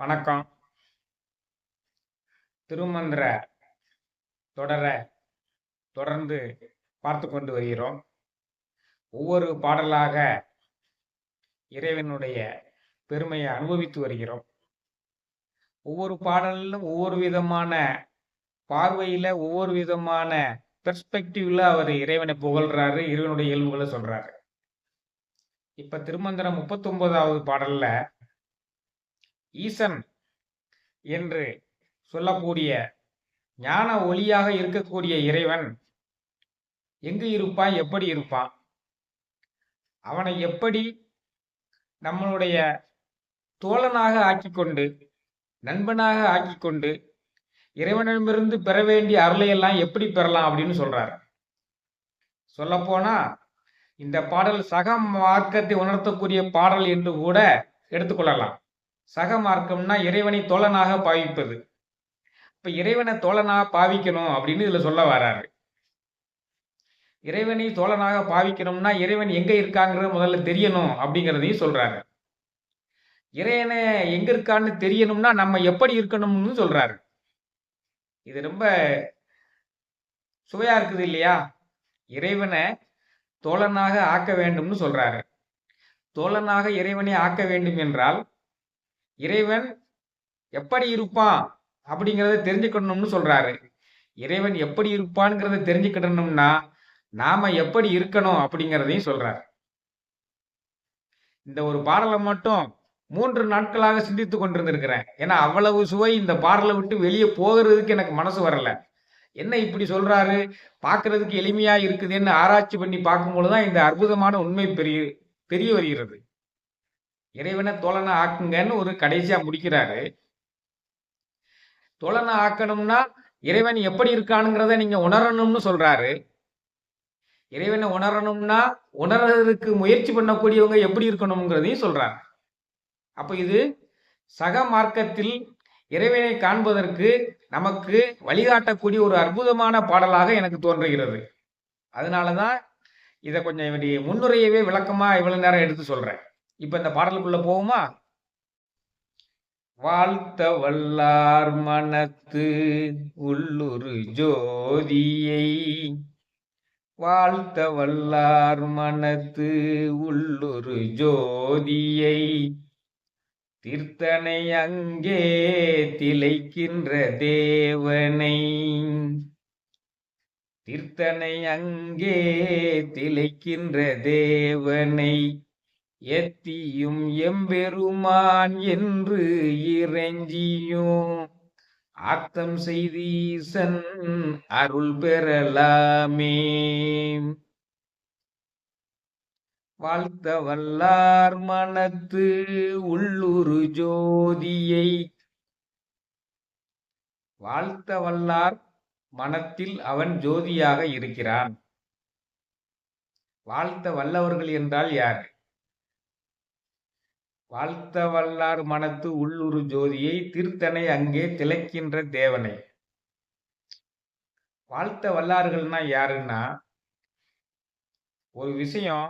வணக்கம். திருமந்திர தொடர தொடர்ந்து பார்த்து கொண்டு வருகிறோம். ஒவ்வொரு பாடலாக இறைவனுடைய பெருமையை அனுபவித்து வருகிறோம். ஒவ்வொரு பாடலிலும் ஒவ்வொரு விதமான பார்வையில ஒவ்வொரு விதமான பெர்ஸ்பெக்டிவ்ல அவர் இறைவனை புகழ்றாரு இறைவனுடைய இயல்புகளை சொல்றாரு. இப்ப திருமந்திரம் முப்பத்தி ஒன்பதாவது பாடல்ல ஈசன் என்று சொல்லக்கூடிய ஞான ஒளியாக இருக்கக்கூடிய இறைவன் எங்கு இருப்பான்? எப்படி இருப்பான்? அவனை எப்படி நம்மளுடைய தோழனாக ஆக்கிக்கொண்டு நண்பனாக ஆக்கிக்கொண்டு இறைவனிடமிருந்து பெற வேண்டிய அருளை எல்லாம் எப்படி பெறலாம் அப்படின்னு சொல்றாரு. சொல்லப்போனா இந்த பாடல் சக மார்க்கத்தை உணர்த்தக்கூடிய பாடல் என்று கூட எடுத்துக்கொள்ளலாம். சக மார்க்கம்னா இறைவனை தோழனாக பாவிப்பது. இப்ப இறைவனை தோழனாக பாவிக்கணும் அப்படின்னு இதுல சொல்ல வராரு. இறைவனை தோழனாக பாவிக்கணும்னா இறைவன் எங்க இருக்காங்கிறது முதல்ல தெரியணும் அப்படிங்கிறதையும் சொல்றாரு. இறைவனை எங்க இருக்கான்னு தெரியணும்னா நம்ம எப்படி இருக்கணும்னு சொல்றாரு. இது ரொம்ப சுவையா இருக்குது இல்லையா? இறைவனை தோழனாக ஆக்க வேண்டும்னு சொல்றாரு. தோழனாக இறைவனை ஆக்க வேண்டும் என்றால் இறைவன் எப்படி இருப்பான் அப்படிங்கிறத தெரிஞ்சுக்கணும்னு சொல்றாரு. இறைவன் எப்படி இருப்பான்ங்கிறத தெரிஞ்சுக்கிடணும்னா நாம எப்படி இருக்கணும் அப்படிங்கிறதையும் சொல்றாரு. இந்த ஒரு பாடலை மட்டும் மூன்று நாட்களாக சிந்தித்து கொண்டிருந்திருக்கிறேன். ஏன்னா அவ்வளவு சுவை இந்த பாடலை விட்டு வெளியே போகிறதுக்கு எனக்கு மனசு வரல. என்ன இப்படி சொல்றாரு? பார்க்கறதுக்கு எளிமையா இருக்குதுன்னு ஆராய்ச்சி பண்ணி பார்க்கும்பொழுதுதான் இந்த அற்புதமான உண்மை பெரிய தெரிய வருகிறது. இறைவனை தோழனை ஆக்குங்கன்னு ஒரு கடைசியா முடிக்கிறாரு. தோழனை ஆக்கணும்னா இறைவன் எப்படி இருக்கானுங்கிறத நீங்க உணரணும்னு சொல்றாரு. இறைவனை உணரணும்னா உணர்றதுக்கு முயற்சி பண்ணக்கூடியவங்க எப்படி இருக்கணுங்கிறதையும் சொல்றாரு. அப்ப இது சக மார்க்கத்தில் இறைவனை காண்பதற்கு நமக்கு வழிகாட்டக்கூடிய ஒரு அற்புதமான பாடலாக எனக்கு தோன்றுகிறது. அதனாலதான் இதை கொஞ்சம் இப்படி முன்னுரையவே விளக்கமா இவ்வளவு நேரம் எடுத்து சொல்றேன். இப்ப இந்த பாடலுக்குள்ள போவோமா? வாழ்த்த வல்லார் மனத்து உள்ளுரு ஜோதியை. வாழ்த்த வல்லார் மனத்து உள்ளுரு ஜோதியை. தீர்த்தனை அங்கே திளைக்கின்ற தேவனை. தீர்த்தனை அங்கே திளைக்கின்ற தேவனை. எத்தியும் எம்பெருமான் என்று இறைஞ்சியும். ஆத்தம் செய்தீசன் அருள் பெறலாமே. வாழ்த்த வல்லார் மனத்து உள்ளுரு ஜோதியை. வாழ்த்த வல்லார் மனத்தில் அவன் ஜோதியாக இருக்கிறான். வாழ்த்த வல்லவர்கள் என்றால் யார்? வாழ்த்த வல்லார் மனத்து உள்ளுரு ஜோதியை தீர்த்தனை அங்கே திளைக்கின்ற தேவனை. வாழ்த்த வல்லார்கள்னா யாருன்னா ஒரு விஷயம்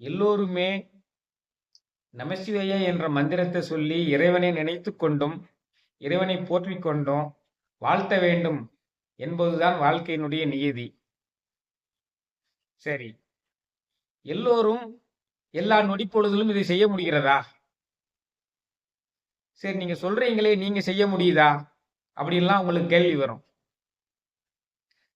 எல்லோருமே நமசிவைய என்ற மந்திரத்தை சொல்லி இறைவனை நினைத்து கொண்டும் இறைவனை போற்றி கொண்டும் வாழ்த்த வேண்டும் என்பதுதான் வாழ்க்கையினுடைய நியதி. சரி எல்லோரும் எல்லா நொடிப்பொழுதிலும் இதை செய்ய முடிகிறதா? சரி நீங்க சொல்றீங்களே நீங்க செய்ய முடியுதா? அப்படின்லாம் உங்களுக்கு கேள்வி வரும்.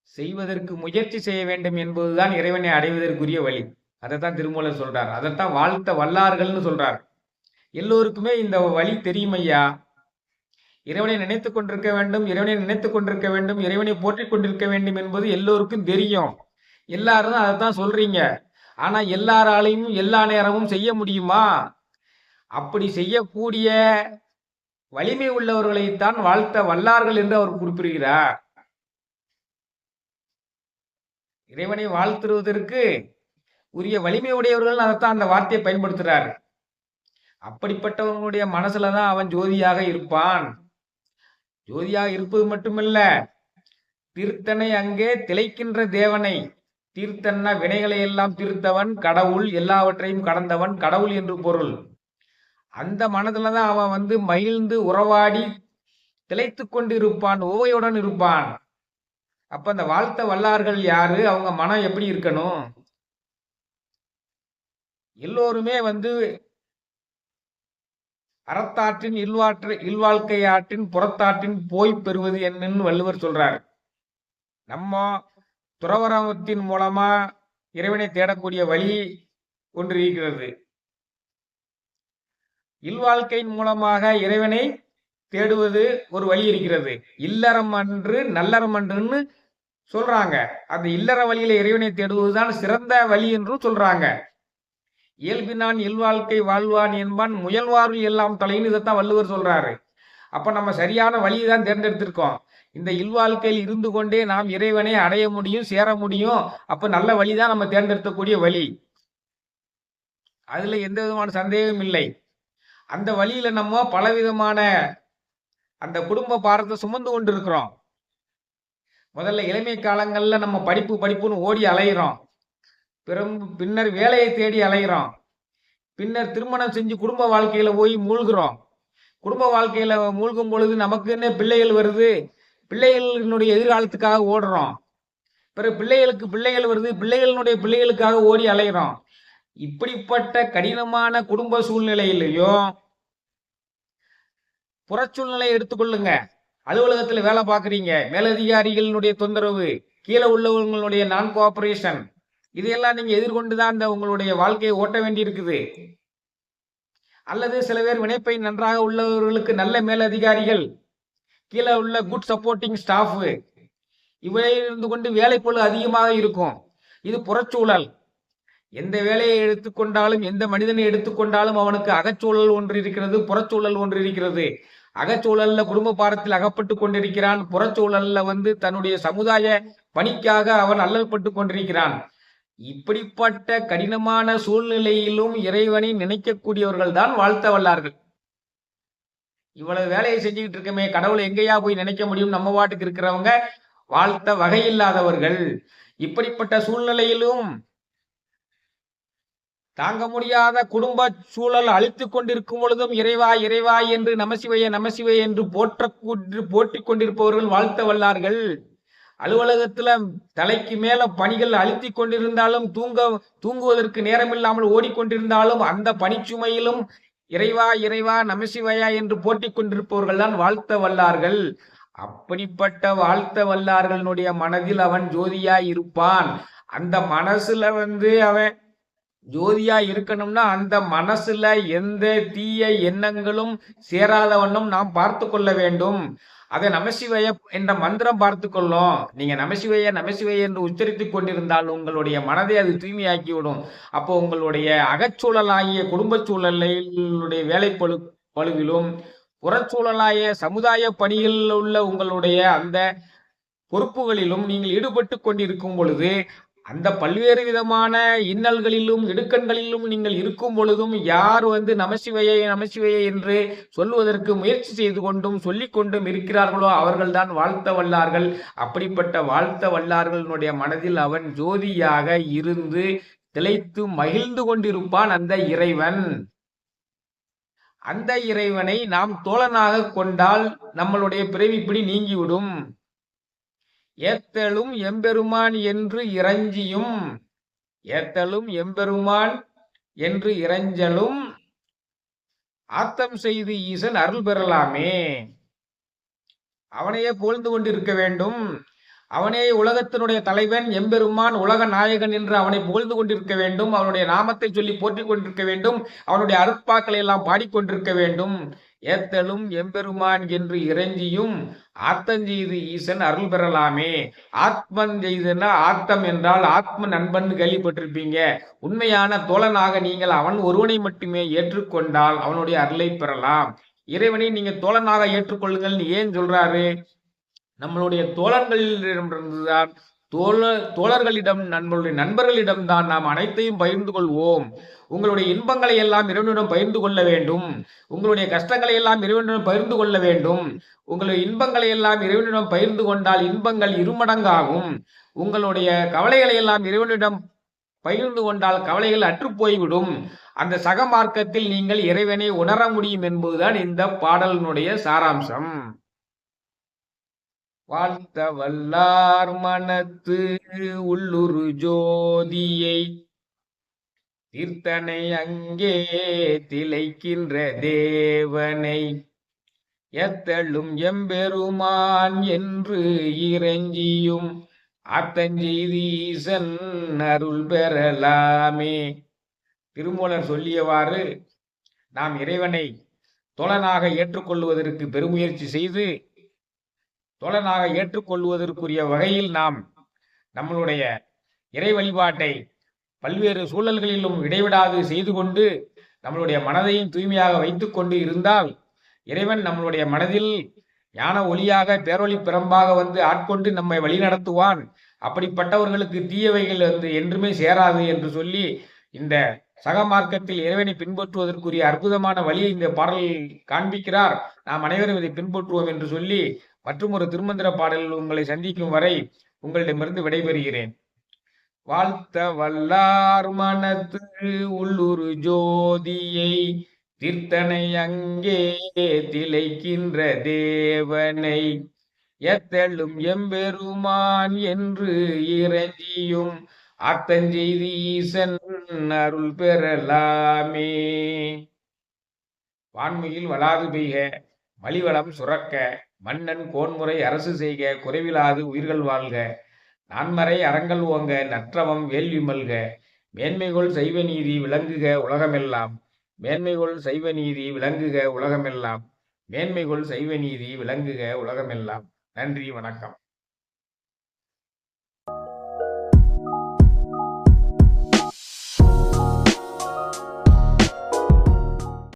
செய்வதற்கு முயற்சி செய்ய வேண்டும் என்பதுதான் இறைவனை அடைவதற்குரிய வழி. அதைத்தான் திருமூலர் சொல்றார். அதைத்தான் வாழ்த்த வல்லார்கள்னு சொல்றார். எல்லோருக்குமே இந்த வழி தெரியும் ஐயா. இறைவனை நினைத்து கொண்டிருக்க வேண்டும் இறைவனை நினைத்து கொண்டிருக்க வேண்டும் இறைவனை போற்றிக் கொண்டிருக்க வேண்டும் என்பது எல்லோருக்கும் தெரியும். எல்லாரும் அதைத்தான் சொல்றீங்க. ஆனா எல்லாராலையும் எல்லா நேரமும் செய்ய முடியுமா? அப்படி செய்யக்கூடிய வலிமை உள்ளவர்களைத்தான் வாழ்த்த வல்லார்கள் என்று அவர் குறிப்பிடுகிறார். இறைவனை வாழ்த்துவதற்கு உரிய வலிமை உடையவர்கள் அதைத்தான் அந்த வார்த்தையை பயன்படுத்துறாரு. அப்படிப்பட்டவங்களுடைய மனசுலதான் அவன் ஜோதியாக இருப்பான். ஜோதியாக இருப்பது மட்டுமல்ல தீர்த்தனை அங்கே திளைக்கின்ற தேவனை தீர்த்தன்னா வினைகளை எல்லாம் தீர்த்தவன் கடவுள் எல்லாவற்றையும் கடந்தவன் கடவுள் என்று பொருள். அந்த மனதுல தான் அவன் வந்து மகிழ்ந்து உறவாடி திளைத்து கொண்டு இருப்பான் ஓவையுடன் இருப்பான். அப்ப அந்த வாழ்த்த வல்லார்கள் யாரு? அவங்க மனம் எப்படி இருக்கணும்? எல்லோருமே வந்து அறத்தாற்றின் இல்வாற்று இல்வாழ்க்கையாற்றின் புறத்தாற்றின் போய் பெறுவது என்னன்னு வள்ளுவர் சொல்றார். நம்ம துறவரத்தின் மூலமா இறைவனை தேடக்கூடிய வழி ஒன்று இருக்கிறது. இல்வாழ்க்கையின் மூலமாக இறைவனை தேடுவது ஒரு வழி இருக்கிறது. இல்லறம் அன்று நல்லறம் அன்றுன்னு சொல்றாங்க. அந்த இல்லற வழியில இறைவனை தேடுவதுதான் சிறந்த வழி என்றும் சொல்றாங்க. இயல்பினான் இல்வாழ்க்கை வாழ்வான் என்பான் முயல்வாருள் எல்லாம் தலைன்னு இதைத்தான் வள்ளுவர் சொல்றாரு. அப்ப நம்ம சரியான வழியை தான் தேர்ந்தெடுத்திருக்கோம். இந்த இல்வாழ்க்கையில் இருந்து கொண்டே நாம் இறைவனை அடைய முடியும் சேர முடியும். அப்ப நல்ல வழிதான் நம்ம தேர்ந்தெடுக்கக்கூடிய வழி. அதுல எந்த விதமான சந்தேகமும் இல்லை. அந்த வழியில நம்ம பலவிதமான அந்த குடும்ப பாரத்தை சுமந்து கொண்டு இருக்கிறோம் முதல்ல இளமை காலங்கள்ல நம்ம படிப்பு படிப்புன்னு ஓடி அலைகிறோம் பிறம் பின்னர் வேலையை தேடி அலைகிறோம் பின்னர் திருமணம் செஞ்சு குடும்ப வாழ்க்கையில போய் மூழ்கிறோம். குடும்ப வாழ்க்கையில மூழ்கும் பொழுது நமக்குன்னு பிள்ளைகள் வருது. பிள்ளைகளினுடைய எதிர்காலத்துக்காக ஓடுறோம். பிறகு பிள்ளைகளுக்கு பிள்ளைகள் வருது. பிள்ளைகளினுடைய பிள்ளைகளுக்காக ஓடி அலைகிறோம் இப்படிப்பட்ட கடினமான குடும்ப சூழ்நிலையிலையும் புறச்சூழ்நிலையை எடுத்துக்கொள்ளுங்க. அலுவலகத்துல வேலை பார்க்குறீங்க. மேலதிகாரிகளினுடைய தொந்தரவு கீழே உள்ளவங்களுடைய நான் கோஆபரேஷன் இதையெல்லாம் நீங்க எதிர்கொண்டு தான் அந்த உங்களுடைய வாழ்க்கையை ஓட்ட வேண்டி இருக்குது அல்லது சில பேர் வினைப்பை நன்றாக உள்ளவர்களுக்கு நல்ல மேலதிகாரிகள் கீழே உள்ள குட் சப்போர்ட்டிங் ஸ்டாஃப் இவரை இருந்து கொண்டு வேலைப்பொழு அதிகமாக இருக்கும். இது புறச்சூழல். எந்த வேலையை எடுத்துக்கொண்டாலும் எந்த மனிதனை எடுத்துக்கொண்டாலும் அவனுக்கு அகச்சூழல் ஒன்று இருக்கிறது புறச்சூழல் ஒன்று இருக்கிறது. அகச்சூழல்ல குடும்ப பாரத்தில் அகப்பட்டு கொண்டிருக்கிறான். புறச்சூழல்ல வந்து தன்னுடைய சமுதாய பணிக்காக அவன் அல்லல்பட்டு கொண்டிருக்கிறான். இப்படிப்பட்ட கடினமான சூழ்நிலையிலும் இறைவனை நினைக்கக்கூடியவர்கள் தான் வாழ்த்த வல்லார்கள். இவ்வளவு வேலையை செஞ்சுக்கிட்டு இருக்கமே கடவுளை எங்கேயா போய் நினைக்க முடியும்? நம்ம வாட்டுக்கு இருக்கிறவங்க வாழ்த்த வகையில்லாதவர்கள். இப்படிப்பட்ட சூழ்நிலையிலும் தாங்க முடியாத குடும்ப சூழல் அழித்து கொண்டிருக்கும் பொழுதும் இறைவா இறைவா என்று நமசிவைய நமசிவை என்று போற்ற போற்றிக் கொண்டிருப்பவர்கள் வாழ்த்த வல்லார்கள். அலுவலகத்துல தலைக்கு மேல பணிகள் அழுத்தி கொண்டிருந்தாலும் தூங்க தூங்குவதற்கு நேரம் இல்லாமல் ஓடிக்கொண்டிருந்தாலும் அந்த பணிச்சுமையிலும் இறைவா இறைவா நமசிவையா என்று போட்டிக் கொண்டிருப்பவர்கள் தான் வாழ்த்த வல்லார்கள். அப்படிப்பட்ட வாழ்த்த வல்லார்களுடைய மனதில் அவன் ஜோதியா இருப்பான். அந்த மனசுல வந்து அவன் ஜோதியா இருக்கணும்னா அந்த மனசுல எந்த தீய எண்ணங்களும் சேராத வண்ணம் நாம் பார்த்து கொள்ள வேண்டும். அதை நமசிவய என்ற மந்திரம் பார்த்து கொள்ளும். நீங்க நமசிவய நமசிவய என்று உச்சரித்துக் கொண்டிருந்தால் உங்களுடைய மனதை அது தூய்மையாக்கி விடும் அப்போ உங்களுடைய அகச்சூழலாகிய குடும்ப சூழலுடைய வேலை பழு பழுவிலும் புறச்சூழலாய சமுதாய பணிகளில் உள்ள உங்களுடைய அந்த பொறுப்புகளிலும் நீங்கள் ஈடுபட்டு கொண்டிருக்கும் பொழுது அந்த பல்வேறு விதமான இன்னல்களிலும் இடுக்கண்களிலும் நீங்கள் இருக்கும் பொழுதும் யார் வந்து நமசிவையை நமசிவையை என்று சொல்லுவதற்கு முயற்சி செய்து கொண்டும் சொல்லிக் கொண்டும் இருக்கிறார்களோ அவர்கள்தான் வாழ்த்த வல்லார்கள். அப்படிப்பட்ட வாழ்த்த வல்லார்களுடைய மனதில் அவன் ஜோதியாக இருந்து திளைத்து மகிழ்ந்து கொண்டிருப்பான் அந்த இறைவன். அந்த இறைவனை நாம் தோழனாக கொண்டால் நம்மளுடைய பிறவிப்படி நீங்கிவிடும். ஏத்தலும் எம்பெருமான் என்று இறைஞ்சியும். ஏத்தலும் எம்பெருமான் என்று இறைஞ்சலும். ஆத்தம் செய்து ஈசன் அருள் பெறலாமே. அவனையே புகழ்ந்து கொண்டிருக்க வேண்டும். அவனே உலகத்தினுடைய தலைவன் எம்பெருமான் உலக நாயகன் என்று அவனை புகழ்ந்து கொண்டிருக்க வேண்டும். அவனுடைய நாமத்தை சொல்லி போற்றிக் கொண்டிருக்க வேண்டும். அவனுடைய அருட்பாக்களை எல்லாம் பாடிக்கொண்டிருக்க வேண்டும். ஏத்தலும் எம்பெருமான் என்று இறைஞ்சியும் ஆத்தஞ்செய்து ஈசன் அருள் பெறலாமே. ஆத்மன் செய்துன்னா ஆத்தம் என்றால் ஆத்ம நண்பன் கேள்விப்பட்டிருப்பீங்க. உண்மையான தோழனாக நீங்கள் அவன் ஒருவனை மட்டுமே ஏற்றுக்கொண்டால் அவனுடைய அருளை பெறலாம். இறைவனை நீங்க தோழனாக ஏற்றுக்கொள்ளுங்கள். ஏன் சொல்றாரு? நம்மளுடைய தோழர்களிடமிருந்துதான் தோழ தோழர்களிடம் நம்மளுடைய நண்பர்களிடம் தான் நாம் அனைத்தையும் பகிர்ந்து கொள்வோம். உங்களுடைய இன்பங்களை எல்லாம் இறைவனிடம் பகிர்ந்து கொள்ள வேண்டும். உங்களுடைய கஷ்டங்களை எல்லாம் இறைவனிடம் பகிர்ந்து கொள்ள வேண்டும். உங்களுடைய இன்பங்களை எல்லாம் இறைவனிடம் பகிர்ந்து கொண்டால் இன்பங்கள் இருமடங்காகும். உங்களுடைய கவலைகளை எல்லாம் இறைவனிடம் பகிர்ந்து கொண்டால் கவலைகள் அற்றுப்போய்விடும் அந்த சக மார்க்கத்தில் நீங்கள் இறைவனை உணர முடியும் என்பதுதான் இந்த பாடலினுடைய சாராம்சம். வாழ்த்த வல்லார் மனத்து உள்ளுரு ஜோதியை தீர்த்தனை அங்கே திளைக்கின்ற தேவனை. எத்தழும் எம்பெருமான் என்று இறைஞ்சியும் ஆத்தஞ்செய்தீசன் அருள் பெறலாமே. திருமூலர் சொல்லியவாறு நாம் இறைவனை தோழனாக ஏற்றுக்கொள்வதற்கு பெருமுயற்சி செய்து தோழனாக ஏற்றுக்கொள்வதற்குரிய வகையில் நாம் நம்மளுடைய இறை வழிபாட்டை பல்வேறு சூழல்களிலும் இடைவிடாது செய்து கொண்டு நம்மளுடைய மனதையும் தூய்மையாக வைத்துக்கொண்டு இருந்தால் இறைவன் நம்மளுடைய மனதில் ஞான ஒளியாக பேரொளி பிறம்பாக வந்து ஆட்கொண்டு நம்மை வழிநடத்துவான். அப்படிப்பட்டவர்களுக்கு தீயவைகள் வந்து என்றுமே சேராது என்று சொல்லி இந்த சக மார்க்கத்தில் இறைவனை பின்பற்றுவதற்குரிய அற்புதமான வழியை இந்த பாடல் காண்பிக்கிறார். நாம் அனைவரும் இதை பின்பற்றுவோம் என்று சொல்லி மற்றும் ஒரு திருமந்திர பாடலில் உங்களை சந்திக்கும் வரை உங்களிடமிருந்து விடைபெறுகிறேன். வாழ்த்த வல்லார் மனத்து உள்ளுரு ஜோதியை தீர்த்தனை அங்கே திளைக்கின்ற தேவனை. எத்தெள்ளும் எம்பெருமான் என்று இறஞ்சியும் அத்தஞ்செய்தி ஈசன் அருள் பெறலாமே. வான்மையில் வளாது பெய்க மலிவளம் சுரக்க மன்னன் கோன்முறை அரசு செய்க குறைவிலாது உயிர்கள் வாழ்க. நான்மறை அறங்கள் ஓங்க நற்றவம் வேள்வி மல்க மேன்மைகொள் செய்வ நீதி விளங்குக உலகமெல்லாம். மேன்மைகொள் செய்வ நீதி விளங்குக உலகமெல்லாம். மேன்மைகொள் செய்வ நீதி விளங்குக உலகமெல்லாம். நன்றி வணக்கம்.